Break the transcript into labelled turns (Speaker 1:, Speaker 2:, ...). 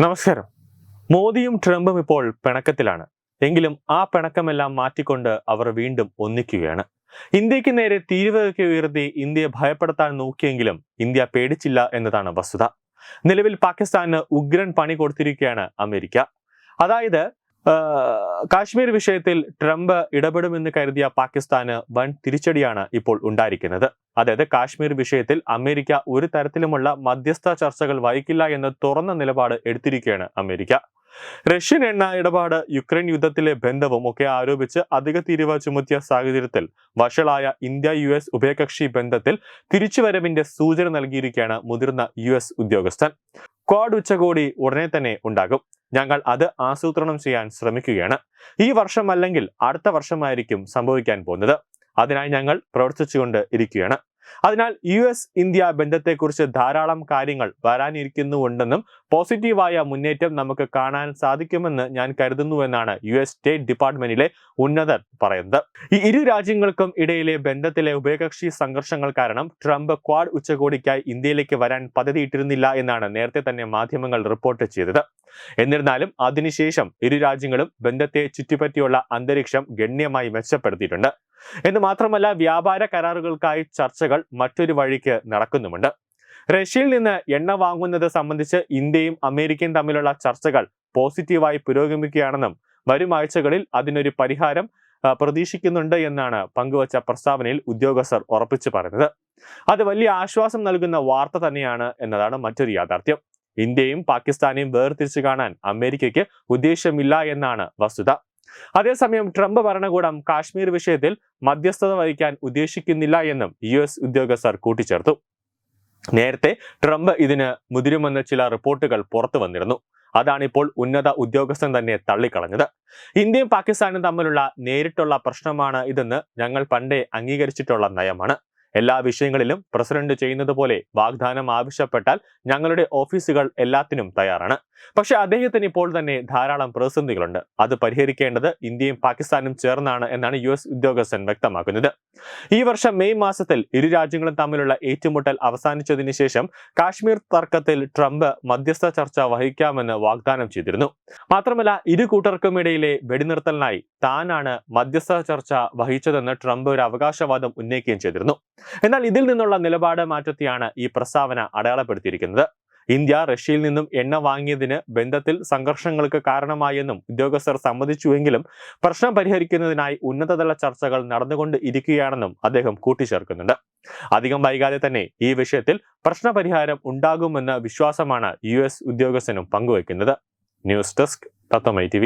Speaker 1: നമസ്കാരം. മോദിയും ട്രംപും ഇപ്പോൾ പിണക്കത്തിലാണ്. എങ്കിലും ആ പിണക്കമെല്ലാം മാറ്റിക്കൊണ്ട് അവർ വീണ്ടും ഒന്നിക്കുകയാണ്. ഇന്ത്യയ്ക്ക് നേരെ തീവ്രതയ്ക്ക് ഉയർത്തി ഇന്ത്യയെ ഭയപ്പെടുത്താൻ നോക്കിയെങ്കിലും ഇന്ത്യ പേടിച്ചില്ല എന്നതാണ് വസ്തുത. നിലവിൽ പാകിസ്ഥാന് ഉഗ്രൻ പണി കൊടുത്തിരിക്കുകയാണ് അമേരിക്ക. അതായത് കാശ്മീർ വിഷയത്തിൽ ട്രംപ് ഇടപെടുമെന്ന് കരുതിയ പാകിസ്ഥാന് വൻ തിരിച്ചടിയാണ് ഇപ്പോൾ ഉണ്ടായിരിക്കുന്നത്. അതായത് കാശ്മീർ വിഷയത്തിൽ അമേരിക്ക ഒരു തരത്തിലുമുള്ള മധ്യസ്ഥ ചർച്ചകൾ വഹിക്കില്ല എന്ന് തുറന്ന നിലപാട് എടുത്തിരിക്കുകയാണ് അമേരിക്ക. റഷ്യൻ എണ്ണ ഇടപാട് യുക്രൈൻ യുദ്ധത്തിലെ ബന്ധവും ഒക്കെ ആരോപിച്ച് അധിക തീരുവ ചുമത്തിയ സാഹചര്യത്തിൽ വഷളായ ഇന്ത്യ യു എസ് ഉഭയകക്ഷി ബന്ധത്തിൽ തിരിച്ചുവരവിന്റെ സൂചന നൽകിയിരിക്കുകയാണ് മുതിർന്ന യു എസ് ഉദ്യോഗസ്ഥൻ. ക്വാഡ് ഉച്ചകോടി ഉടനെ തന്നെ ഉണ്ടാകും. ഞങ്ങൾ അത് ആസൂത്രണം ചെയ്യാൻ ശ്രമിക്കുകയാണ്. ഈ വർഷം അല്ലെങ്കിൽ അടുത്ത വർഷമായിരിക്കും സംഭവിക്കാൻ പോകുന്നത്. അതിനായി ഞങ്ങൾ പ്രവർത്തിച്ചുകൊണ്ട് ഇരിക്കുകയാണ്. അതിനാൽ യു എസ് ഇന്ത്യ ബന്ധത്തെക്കുറിച്ച് ധാരാളം കാര്യങ്ങൾ വരാനിരിക്കുന്നുണ്ടെന്നും പോസിറ്റീവായ മുന്നേറ്റം നമുക്ക് കാണാൻ സാധിക്കുമെന്ന് ഞാൻ കരുതുന്നുവെന്നാണ് യു എസ് സ്റ്റേറ്റ് ഡിപ്പാർട്ട്മെന്റിലെ ഉന്നതർ പറയുന്നത്. ഈ ഇരു രാജ്യങ്ങൾക്കും ഇടയിലെ ബന്ധത്തിലെ ഉഭയകക്ഷി സംഘർഷങ്ങൾ കാരണം ട്രംപ് ക്വാഡ് ഉച്ചകോടിക്കായി ഇന്ത്യയിലേക്ക് വരാൻ പദ്ധതിയിട്ടിരുന്നില്ല എന്നാണ് നേരത്തെ തന്നെ മാധ്യമങ്ങൾ റിപ്പോർട്ട് ചെയ്തത്. എന്നിരുന്നാലും അതിനുശേഷം ഇരു രാജ്യങ്ങളും ബന്ധത്തെ ചുറ്റിപ്പറ്റിയുള്ള അന്തരീക്ഷം ഗണ്യമായി മെച്ചപ്പെടുത്തിയിട്ടുണ്ട്. എന്ന് മാത്രമല്ല വ്യാപാര കരാറുകൾക്കായി ചർച്ചകൾ മറ്റൊരു വഴിക്ക് നടക്കുന്നുമുണ്ട്. റഷ്യയിൽ നിന്ന് എണ്ണ വാങ്ങുന്നത് സംബന്ധിച്ച് ഇന്ത്യയും അമേരിക്കയും തമ്മിലുള്ള ചർച്ചകൾ പോസിറ്റീവായി പുരോഗമിക്കുകയാണെന്നും വരും ആഴ്ചകളിൽ അതിനൊരു പരിഹാരം പ്രതീക്ഷിക്കുന്നുണ്ട് എന്നാണ് പങ്കുവച്ച പ്രസ്താവനയിൽ ഉദ്യോഗസ്ഥർ ഉറപ്പിച്ചു പറഞ്ഞത് അത് വലിയ ആശ്വാസം നൽകുന്ന വാർത്ത തന്നെയാണ് എന്നതാണ് മറ്റൊരു യാഥാർത്ഥ്യം. ഇന്ത്യയും പാകിസ്ഥാനെയും വേർതിരിച്ചു കാണാൻ അമേരിക്കയ്ക്ക് ഉദ്ദേശമില്ല എന്നാണ് വസ്തുത. അതേസമയം ട്രംപ് ഭരണകൂടം കാശ്മീർ വിഷയത്തിൽ മധ്യസ്ഥത വഹിക്കാൻ ഉദ്ദേശിക്കുന്നില്ല എന്നും യു എസ് ഉദ്യോഗസ്ഥർ കൂട്ടിച്ചേർത്തു. നേരത്തെ ട്രംപ് ഇതിന് മുതിരുമെന്ന് ചില റിപ്പോർട്ടുകൾ പുറത്തു വന്നിരുന്നു. അതാണിപ്പോൾ ഉന്നത ഉദ്യോഗസ്ഥൻ തന്നെ തള്ളിക്കളഞ്ഞത്. ഇന്ത്യയും പാകിസ്ഥാനും തമ്മിലുള്ള നേരിട്ടുള്ള പ്രശ്നമാണ് ഇതെന്ന് ഞങ്ങൾ പണ്ടേ അംഗീകരിച്ചിട്ടുള്ള നയമാണ്. എല്ലാ വിഷയങ്ങളിലും പ്രസിഡന്റ് ചെയ്യുന്നത് പോലെ വാഗ്ദാനം ആവശ്യപ്പെട്ടാൽ ഞങ്ങളുടെ ഓഫീസുകൾ എല്ലാത്തിനും തയ്യാറാണ്. പക്ഷേ അദ്ദേഹത്തിന് ഇപ്പോൾ തന്നെ ധാരാളം പ്രതിസന്ധികളുണ്ട്. അത് പരിഹരിക്കേണ്ടത് ഇന്ത്യയും പാകിസ്ഥാനും ചേർന്നാണ് എന്നാണ് യു എസ് ഉദ്യോഗസ്ഥൻ വ്യക്തമാക്കുന്നത്. ഈ വർഷം മെയ് മാസത്തിൽ ഇരു രാജ്യങ്ങളും തമ്മിലുള്ള ഏറ്റുമുട്ടൽ അവസാനിച്ചതിന് ശേഷം കാശ്മീർ തർക്കത്തിൽ ട്രംപ് മധ്യസ്ഥ ചർച്ച വഹിക്കാമെന്ന് വാഗ്ദാനം ചെയ്തിരുന്നു. മാത്രമല്ല ഇരു കൂട്ടർക്കുമിടയിലെ വെടിനിർത്തലിനായി താനാണ് മധ്യസ്ഥ ചർച്ച വഹിച്ചതെന്ന് ട്രംപ് ഒരു അവകാശവാദം ഉന്നയിക്കുകയും ചെയ്തിരുന്നു. എന്നാൽ ഇതിൽ നിന്നുള്ള നിലപാട് മാറ്റത്തെയാണ് ഈ പ്രസ്താവന അടയാളപ്പെടുത്തിയിരിക്കുന്നത്. ഇന്ത്യ റഷ്യയിൽ നിന്നും എണ്ണ വാങ്ങിയതിന് ബന്ധത്തിൽ സംഘർഷങ്ങൾക്ക് കാരണമായെന്നും ഉദ്യോഗസ്ഥർ സമ്മതിച്ചുവെങ്കിലും പ്രശ്നം പരിഹരിക്കുന്നതിനായി ഉന്നതതല ചർച്ചകൾ നടന്നുകൊണ്ട് ഇരിക്കുകയാണെന്നും അദ്ദേഹം കൂട്ടിച്ചേർക്കുന്നുണ്ട്. അധികം വൈകാതെ തന്നെ ഈ വിഷയത്തിൽ പ്രശ്നപരിഹാരം ഉണ്ടാകുമെന്ന വിശ്വാസമാണ് യു എസ് ഉദ്യോഗസ്ഥനും പങ്കുവയ്ക്കുന്നത്. ന്യൂസ് ഡെസ്ക് തത്വമൈ ടി